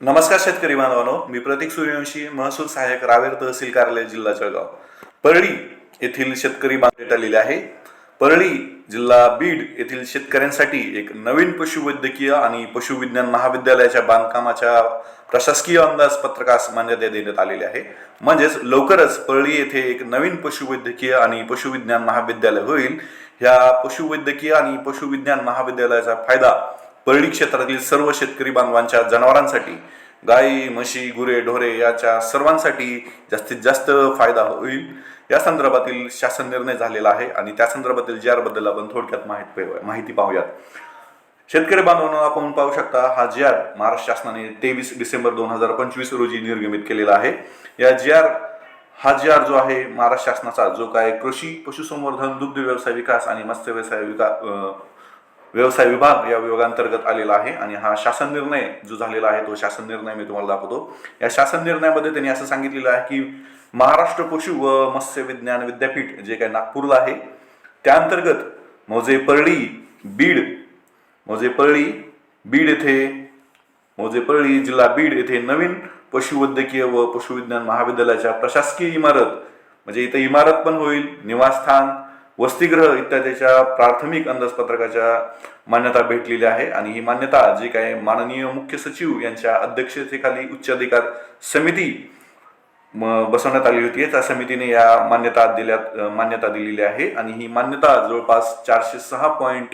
नमस्कार शेतकरी बांधवानो मी प्रतीक सूर्यवंशी महसूल सहाय्यक रावेर तहसील कार्यालय जिल्हा जळगाव. परळी येथील शेतकरी बांधेट आलेले आहे. परळी जिल्हा बीड येथील शेतकऱ्यांसाठी एक नवीन पशुवैद्यकीय आणि पशुविज्ञान महाविद्यालयाच्या बांधकामाच्या प्रशासकीय अंदाजपत्रकास मान्यता देण्यात आलेली आहे. म्हणजेच लवकरच परळी येथे एक नवीन पशुवैद्यकीय आणि पशुविज्ञान महाविद्यालय होईल. ह्या पशुवैद्यकीय आणि पशुविज्ञान महाविद्यालयाचा फायदा परळी क्षेत्रातील सर्व शेतकरी बांधवांच्या जनावरांसाठी गाई म्हशी गुरे ढोरे याच्या सर्वांसाठी जास्तीत जास्त फायदा होईल. या संदर्भातील शासन निर्णय झालेला आहे आणि त्या संदर्भातील जी आरबद्दल आपण थोडक्यात माहिती माहिती पाहूयात. शेतकरी बांधवांना आपण पाहू शकता हा जी आर महाराष्ट्र शासनाने तेवीस डिसेंबर दोन हजार पंचवीस रोजी निर्गमित केलेला आहे. या जी आर हा जी आर जो आहे महाराष्ट्र शासनाचा जो काय कृषी पशुसंवर्धन दुग्ध व्यवसाय विकास आणि मत्स्य व्यवसाय विकास व्यवसाय विभाग या विभागांतर्गत आलेला आहे आणि हा शासन निर्णय जो झालेला आहे तो शासन निर्णय मी तुम्हाला दाखवतो. या शासन निर्णयामध्ये त्यांनी असं सांगितलेलं आहे की महाराष्ट्र पशु व मत्स्य विज्ञान विद्यापीठ जे काही नागपूरला आहे त्या अंतर्गत परळी बीड मोजे परळी बीड येथे मोजे परळी जिल्हा बीड येथे नवीन पशुवैद्यकीय व पशुविज्ञान महाविद्यालयाच्या प्रशासकीय इमारत म्हणजे इथं इमारत पण होईल निवासस्थान वसतिगृह इत्यादीच्या प्राथमिक अंदाजपत्रकाच्या मान्यता भेटलेली आहे. आणि ही मान्यता जी काय माननीय मुख्य सचिव यांच्या अध्यक्षतेखाली उच्चाधिकार समिती म- बसवण्यात आली होती. त्या समितीने या मान्यता दिल्यात मान्यता दिलेली आहे. आणि ही मान्यता जवळपास चारशे सहा पॉईंट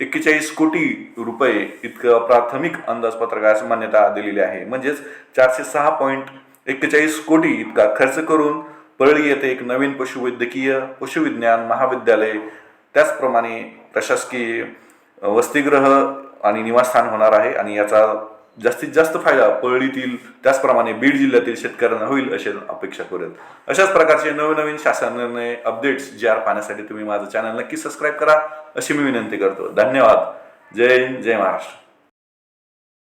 एक्केचाळीस कोटी रुपये इतकं प्राथमिक अंदाजपत्रकास मान्यता दिलेली आहे. म्हणजेच चारशे सहा पॉईंट एक्केचाळीस कोटी इतका खर्च करून परळी येथे एक नवीन पशुवैद्यकीय पशुविज्ञान महाविद्यालय त्याचप्रमाणे प्रशासकीय वसतिग्रह वसतिगृह आणि निवासस्थान होणार आहे आणि याचा जास्तीत जास्त फायदा परळीतील त्याचप्रमाणे बीड जिल्ह्यातील शेतकऱ्यांना होईल अशी अपेक्षा करेल अशाच प्रकारचे नवनवीन शासन निर्णय अपडेट्स जे आर पाहण्यासाठी तुम्ही माझं चॅनल नक्की सबस्क्राईब करा अशी मी विनंती करतो. धन्यवाद. जय हिंद जय महाराष्ट्र.